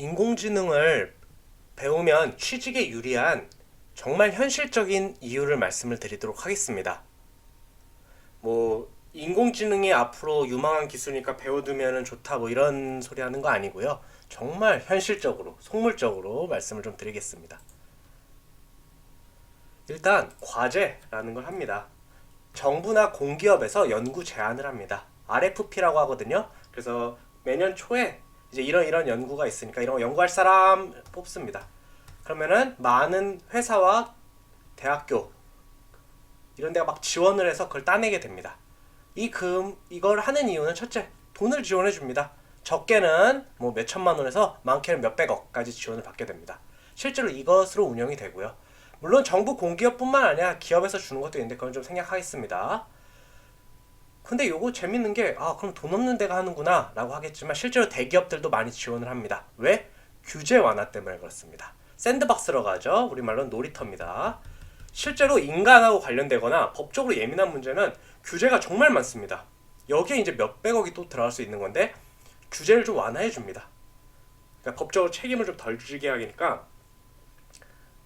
인공지능을 배우면 취직에 유리한 정말 현실적인 이유를 말씀을 드리도록 하겠습니다. 뭐 인공지능이 앞으로 유망한 기술이니까 배워두면 좋다 뭐 이런 소리 하는 거 아니고요. 정말 현실적으로 속물적으로 말씀을 좀 드리겠습니다. 일단 과제라는 걸 합니다. 정부나 공기업에서 연구 제안을 합니다. RFP라고 하거든요. 그래서 매년 초에 이제 이런 이런 연구가 있으니까 이런 거 연구할 사람 뽑습니다. 그러면은 많은 회사와 대학교 이런 데가 막 지원을 해서 그걸 따내게 됩니다. 이 금 이걸 하는 이유는 첫째 돈을 지원해 줍니다. 적게는 뭐 몇 천만 원에서 많게는 몇 백억까지 지원을 받게 됩니다. 실제로 이것으로 운영이 되고요. 물론 정부 공기업뿐만 아니라 기업에서 주는 것도 있는데 그건 좀 생략하겠습니다. 근데 요거 재밌는 게 아 그럼 돈 없는 데가 하는구나 라고 하겠지만 실제로 대기업들도 많이 지원을 합니다. 왜? 규제 완화 때문에 그렇습니다. 샌드박스라고 하죠. 우리말로는 놀이터입니다. 실제로 인간하고 관련되거나 법적으로 예민한 문제는 규제가 정말 많습니다. 여기에 이제 몇백억이 또 들어갈 수 있는 건데 규제를 좀 완화해 줍니다. 그러니까 법적으로 책임을 좀 덜 지게 하니까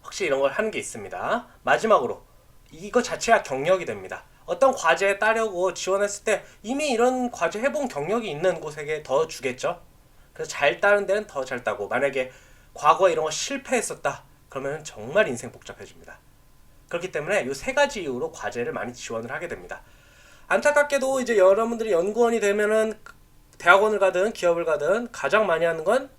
확실히 이런 걸 하는 게 있습니다. 마지막으로 이거 자체가 경력이 됩니다. 어떤 과제에 따려고 지원했을 때 이미 이런 과제 해본 경력이 있는 곳에게 더 주겠죠. 그래서 잘 따는 데는 더 잘 따고 만약에 과거에 이런 거 실패했었다 그러면 정말 인생 복잡해집니다. 그렇기 때문에 이 세 가지 이유로 과제를 많이 지원을 하게 됩니다. 안타깝게도 이제 여러분들이 연구원이 되면은 대학원을 가든 기업을 가든 가장 많이 하는 건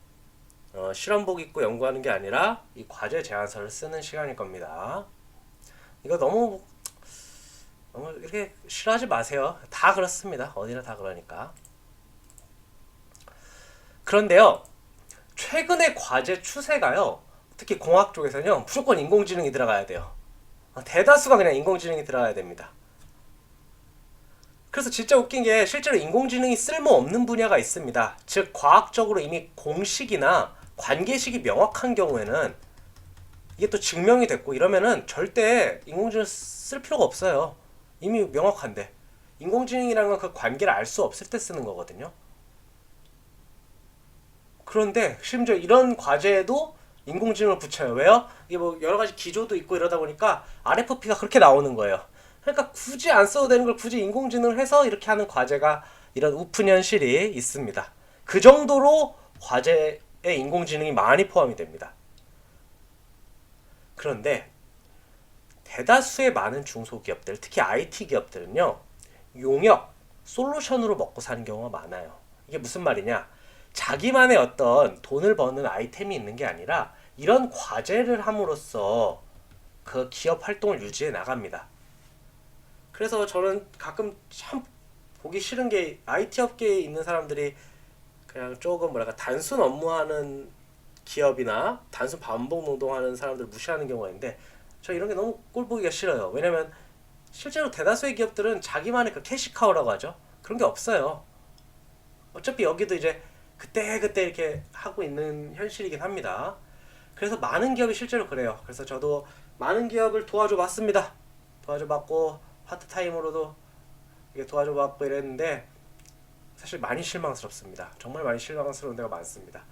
어, 실험복 입고 연구하는 게 아니라 이 과제 제안서를 쓰는 시간일 겁니다. 이거 너무 너무 이렇게 싫어하지 마세요. 다 그렇습니다. 어디나 다 그러니까. 그런데요, 최근의 과제 추세가요, 특히 공학 쪽에서는요, 무조건 인공지능이 들어가야 돼요. 어, 대다수가 그냥 인공지능이 들어가야 됩니다. 그래서 진짜 웃긴 게 실제로 인공지능이 쓸모없는 분야가 있습니다. 즉, 과학적으로 이미 공식이나 관계식이 명확한 경우에는 이게 또 증명이 됐고 이러면은 절대 인공지능 쓸 필요가 없어요. 이미 명확한데. 인공지능이라는 건 그 관계를 알 수 없을 때 쓰는 거거든요. 그런데 심지어 이런 과제에도 인공지능을 붙여요. 왜요? 이게 뭐 여러 가지 기조도 있고 이러다 보니까 RFP가 그렇게 나오는 거예요. 그러니까 굳이 안 써도 되는 걸 굳이 인공지능을 해서 이렇게 하는 과제가 이런 우픈 현실이 있습니다. 그 정도로 과제에 인공지능이 많이 포함이 됩니다. 그런데 대다수의 많은 중소기업들, 특히 IT 기업들은요, 용역, 솔루션으로 먹고 사는 경우가 많아요. 이게 무슨 말이냐? 자기만의 어떤 돈을 버는 아이템이 있는 게 아니라 이런 과제를 함으로써 그 기업 활동을 유지해 나갑니다. 그래서 저는 가끔 참 보기 싫은 게 IT 업계에 있는 사람들이 그냥 조금 뭐랄까 단순 업무하는 기업이나 단순 반복 노동하는 사람들 무시하는 경우가 있는데 저 이런 게 너무 꼴 보기가 싫어요. 왜냐면 실제로 대다수의 기업들은 자기만의 그 캐시카우라고 하죠. 그런 게 없어요. 어차피 여기도 이제 그때 그때 이렇게 하고 있는 현실이긴 합니다. 그래서 많은 기업이 실제로 그래요. 그래서 저도 많은 기업을 도와줘 봤습니다. 도와줘 봤고 파트타임으로도 도와줘 봤고 이랬는데 사실 많이 실망스럽습니다. 정말 많이 실망스러운 데가 많습니다.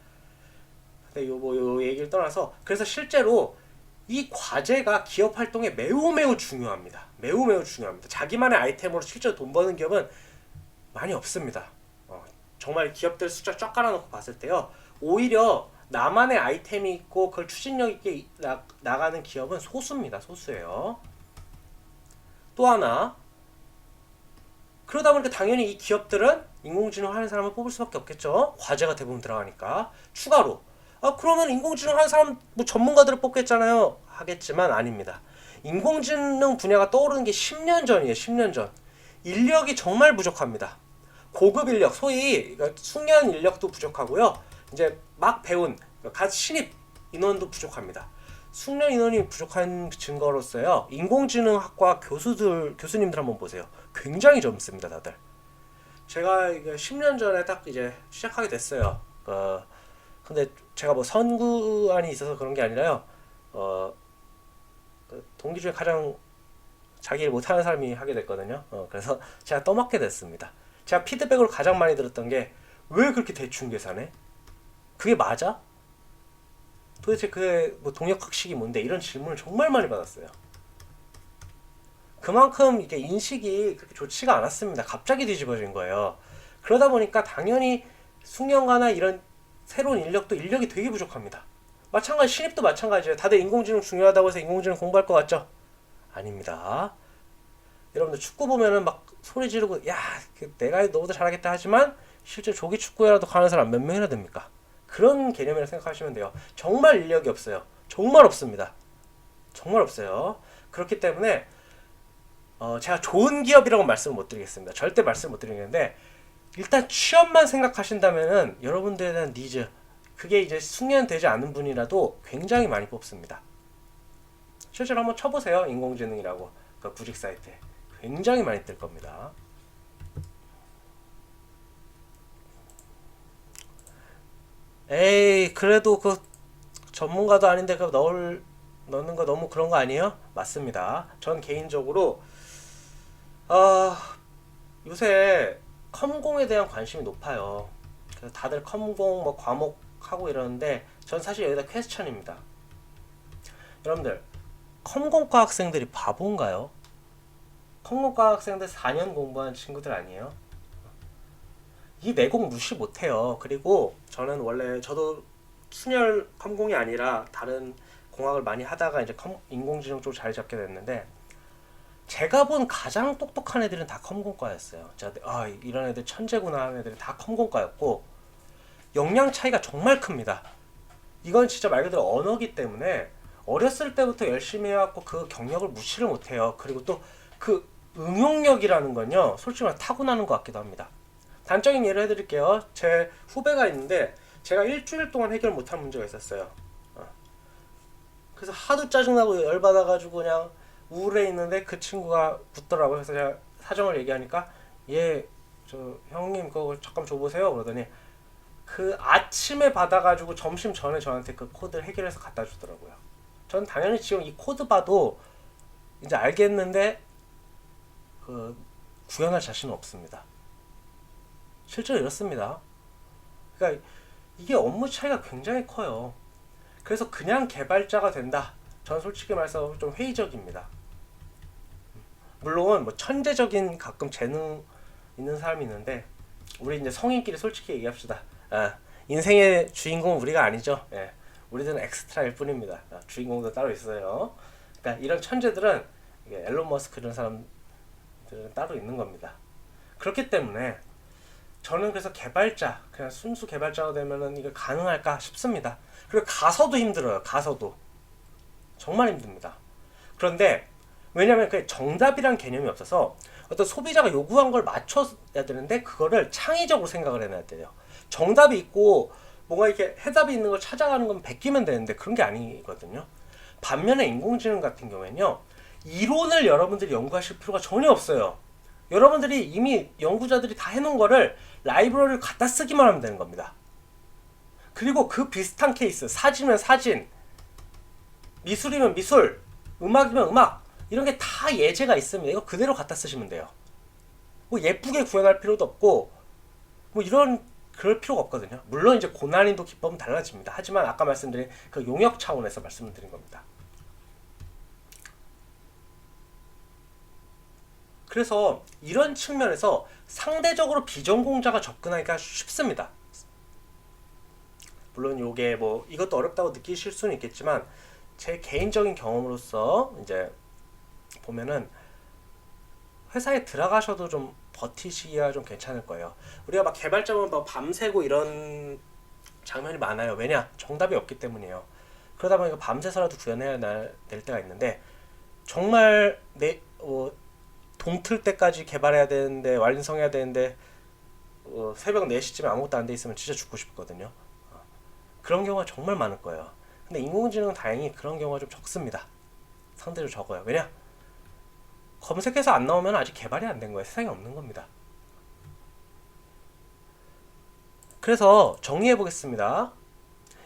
근데 요뭐 요 얘기를 떠나서 그래서 실제로 이 과제가 기업 활동에 매우 매우 중요합니다. 매우 매우 중요합니다. 자기만의 아이템으로 실제로 돈 버는 기업은 많이 없습니다. 어, 정말 기업들 숫자 쫙 깔아놓고 봤을 때요. 오히려 나만의 아이템이 있고 그걸 추진력 있게 나, 나가는 기업은 소수입니다. 소수예요. 또 하나 그러다 보니까 당연히 이 기업들은 인공지능 하는 사람을 뽑을 수밖에 없겠죠. 과제가 대부분 들어가니까 추가로 아 그러면 인공지능 하는 사람 뭐 전문가들을 뽑겠잖아요. 하겠지만 아닙니다. 인공지능 분야가 떠오르는 게 10년 전이에요. 10년 전 인력이 정말 부족합니다. 고급 인력 소위 그러니까 숙련 인력도 부족하고요. 이제 막 배운 그러니까 갓 신입 인원도 부족합니다. 숙련 인원이 부족한 증거로서요. 인공지능 학과 교수들 교수님들 한번 보세요. 굉장히 젊습니다, 다들. 제가 이게 10년 전에 딱 이제 시작하게 됐어요. 어, 근데 제가 뭐 선구안이 있어서 그런 게 아니라요. 어, 그 동기 중에 가장 자기 일 못하는 사람이 하게 됐거든요. 어, 그래서 제가 떠맡게 됐습니다. 제가 피드백으로 가장 많이 들었던 게 왜 그렇게 대충 계산해? 그게 맞아? 도대체 그뭐 동역학식이 뭔데 이런 질문을 정말 많이 받았어요. 그만큼 이게 인식이 그렇게 좋지가 않았습니다. 갑자기 뒤집어진 거예요. 그러다 보니까 당연히 숙련가나 이런 새로운 인력도 인력이 되게 부족합니다. 마찬가지 신입도 마찬가지예요. 다들 인공지능 중요하다고 해서 인공지능 공부할 것 같죠? 아닙니다. 여러분들 축구 보면은 막 소리 지르고 야그 내가 너보다 잘하겠다 하지만 실제 조기 축구에라도 가는 사람 몇 명이나 됩니까? 그런 개념이라 생각하시면 돼요. 정말 인력이 없어요. 정말 없습니다. 정말 없어요. 그렇기 때문에 어, 제가 좋은 기업이라고 말씀을 못 드리겠습니다. 절대 말씀 못 드리겠는데 일단 취업만 생각하신다면은 여러분들에 대한 니즈 그게 이제 숙련되지 않은 분이라도 굉장히 많이 뽑습니다. 실제로 한번 쳐보세요. 인공지능이라고 그 구직 사이트에 굉장히 많이 뜰 겁니다. 에이 그래도 그 전문가도 아닌데 그 넣을 넣는 거 너무 그런 거 아니에요? 맞습니다. 전 개인적으로 아 요새 컴공에 대한 관심이 높아요. 그래서 다들 컴공 뭐 과목 하고 이러는데 전 사실 여기다 퀘스천입니다. 여러분들 컴공과 학생들이 바본가요? 컴공과 학생들 4년 공부한 친구들 아니에요? 이 내공 무시 못해요. 그리고 저는 원래 저도 순혈 컴공이 아니라 다른 공학을 많이 하다가 이제 컴, 인공지능 쪽 자리 잡게 됐는데 제가 본 가장 똑똑한 애들은 다 컴공과였어요. 제가 아 이런 애들 천재구나 하는 애들은 다 컴공과였고 역량 차이가 정말 큽니다. 이건 진짜 말 그대로 언어기 때문에 어렸을 때부터 열심히 해왔고 그 경력을 무시를 못해요. 그리고 또 그 응용력이라는 건요 솔직히 말 타고나는 것 같기도 합니다. 단적인 예를 해드릴게요. 제 후배가 있는데 제가 일주일 동안 해결 못한 문제가 있었어요. 어. 그래서 하도 짜증나고 열받아가지고 그냥 우울해 있는데 그 친구가 붙더라고요. 그래서 제가 사정을 얘기하니까 얘 저 형님 그거 잠깐 줘보세요. 그러더니 그 아침에 받아가지고 점심 전에 저한테 그 코드를 해결해서 갖다 주더라고요. 전 당연히 지금 이 코드 봐도 이제 알겠는데 그 구현할 자신은 없습니다. 실제로 이렇습니다. 그러니까 이게 업무 차이가 굉장히 커요. 그래서 그냥 개발자가 된다. 전 솔직히 말해서 좀 회의적입니다. 물론 뭐 천재적인 가끔 재능 있는 사람이 있는데 우리 이제 성인끼리 솔직히 얘기합시다. 아, 인생의 주인공은 우리가 아니죠. 예. 우리들은 엑스트라일 뿐입니다. 아, 주인공도 따로 있어요. 그러니까 이런 천재들은 앨런 머스크 이런 사람들은 따로 있는 겁니다. 그렇기 때문에 저는 그래서 개발자, 그냥 순수 개발자가 되면은 이게 가능할까 싶습니다. 그리고 가서도 힘들어요. 가서도 정말 힘듭니다. 그런데 왜냐하면 그 정답이란 개념이 없어서 어떤 소비자가 요구한 걸 맞춰야 되는데 그거를 창의적으로 생각을 해놔야 돼요. 정답이 있고 뭔가 이렇게 해답이 있는 걸 찾아가는 건 베끼면 되는데 그런 게 아니거든요. 반면에 인공지능 같은 경우에는요. 이론을 여러분들이 연구하실 필요가 전혀 없어요. 여러분들이 이미 연구자들이 다 해놓은 거를 라이브러리를 갖다 쓰기만 하면 되는 겁니다. 그리고 그 비슷한 케이스, 사진이면 사진, 미술이면 미술, 음악이면 음악, 이런 게 다 예제가 있으면 이거 그대로 갖다 쓰시면 돼요. 뭐 예쁘게 구현할 필요도 없고, 뭐 이런, 그럴 필요가 없거든요. 물론 이제 고난이도 기법은 달라집니다. 하지만 아까 말씀드린 그 용역 차원에서 말씀을 드린 겁니다. 그래서 이런 측면에서 상대적으로 비전공자가 접근하기가 쉽습니다. 물론 이게 뭐 이것도 어렵다고 느끼실 수는 있겠지만 제 개인적인 경험으로서 이제 보면은 회사에 들어가셔도 좀 버티시기가 좀 괜찮을 거예요. 우리가 막 개발자만 막 밤새고 이런 장면이 많아요. 왜냐? 정답이 없기 때문이에요. 그러다 보니까 밤새서라도 구현해야 날- 될 때가 있는데 정말 내 어, 동틀 때까지 개발해야 되는데 완성해야 되는데 어, 새벽 4시쯤에 아무것도 안 돼 있으면 진짜 죽고 싶거든요. 어, 그런 경우가 정말 많을 거예요. 근데 인공지능은 다행히 그런 경우가 좀 적습니다. 상대적으로 적어요. 왜냐? 검색해서 안 나오면 아직 개발이 안 된 거예요. 세상에 없는 겁니다. 그래서 정리해 보겠습니다.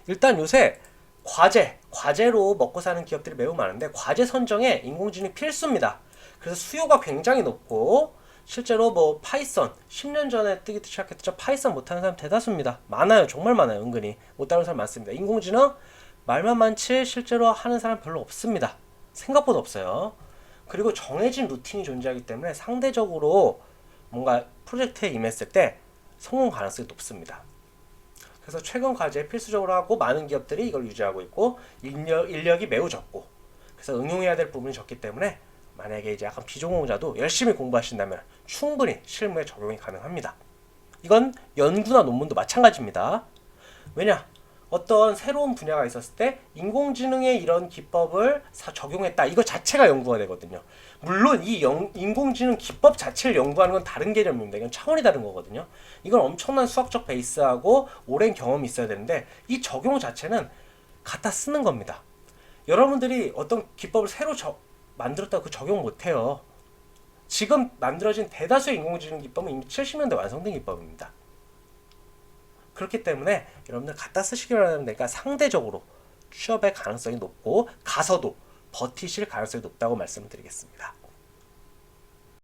일단 요새 과제, 과제로 먹고 사는 기업들이 매우 많은데 과제 선정에 인공지능이 필수입니다. 그래서 수요가 굉장히 높고 실제로 뭐 파이썬 10년 전에 뜨기 시작했죠. 파이썬 못하는 사람 대다수입니다. 많아요. 정말 많아요. 은근히 못 다루는 사람 많습니다. 인공지능 말만 많지 실제로 하는 사람 별로 없습니다. 생각보다 없어요. 그리고 정해진 루틴이 존재하기 때문에 상대적으로 뭔가 프로젝트에 임했을 때 성공 가능성이 높습니다. 그래서 최근 과제 필수적으로 하고 많은 기업들이 이걸 유지하고 있고 인력, 인력이 매우 적고 그래서 응용해야 될 부분이 적기 때문에 만약에 이제 약간 비전공자도 열심히 공부하신다면 충분히 실무에 적용이 가능합니다. 이건 연구나 논문도 마찬가지입니다. 왜냐? 어떤 새로운 분야가 있었을 때 인공지능의 이런 기법을 사- 적용했다. 이거 자체가 연구가 되거든요. 물론 이 영- 인공지능 기법 자체를 연구하는 건 다른 개념입니다. 이건 차원이 다른 거거든요. 이건 엄청난 수학적 베이스하고 오랜 경험이 있어야 되는데 이 적용 자체는 갖다 쓰는 겁니다. 여러분들이 어떤 기법을 새로 저- 만들었다고 그 적용 못 해요. 지금 만들어진 대다수의 인공지능 기법은 이미 70년대 완성된 기법입니다. 그렇기 때문에 여러분들 갖다 쓰시기 바랍니다. 상대적으로 취업의 가능성이 높고 가서도 버티실 가능성이 높다고 말씀드리겠습니다.